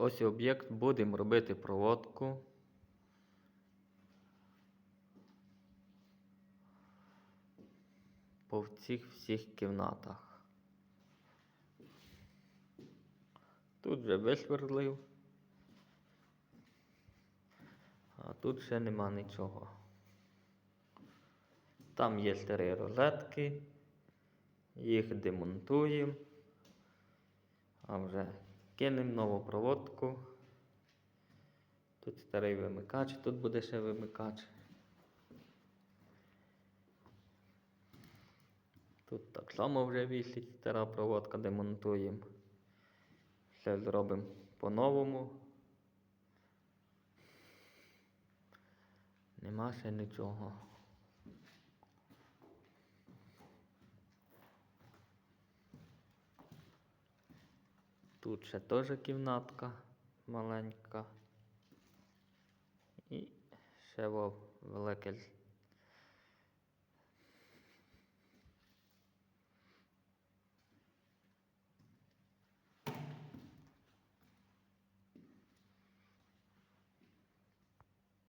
ось об'єкт, будемо робити проводку. По цих всіх кімнатах. Тут вже висверлив. А тут ще нема нічого. Там є старі розетки. Їх демонтуємо. А вже кинемо нову проводку. Тут старий вимикач, тут буде ще вимикач. Тут так само вже вісить стара проводка, демонтуємо. Все зробимо по-новому. Нема ще нічого. Тут ще теж кімнатка маленька. І ще во велике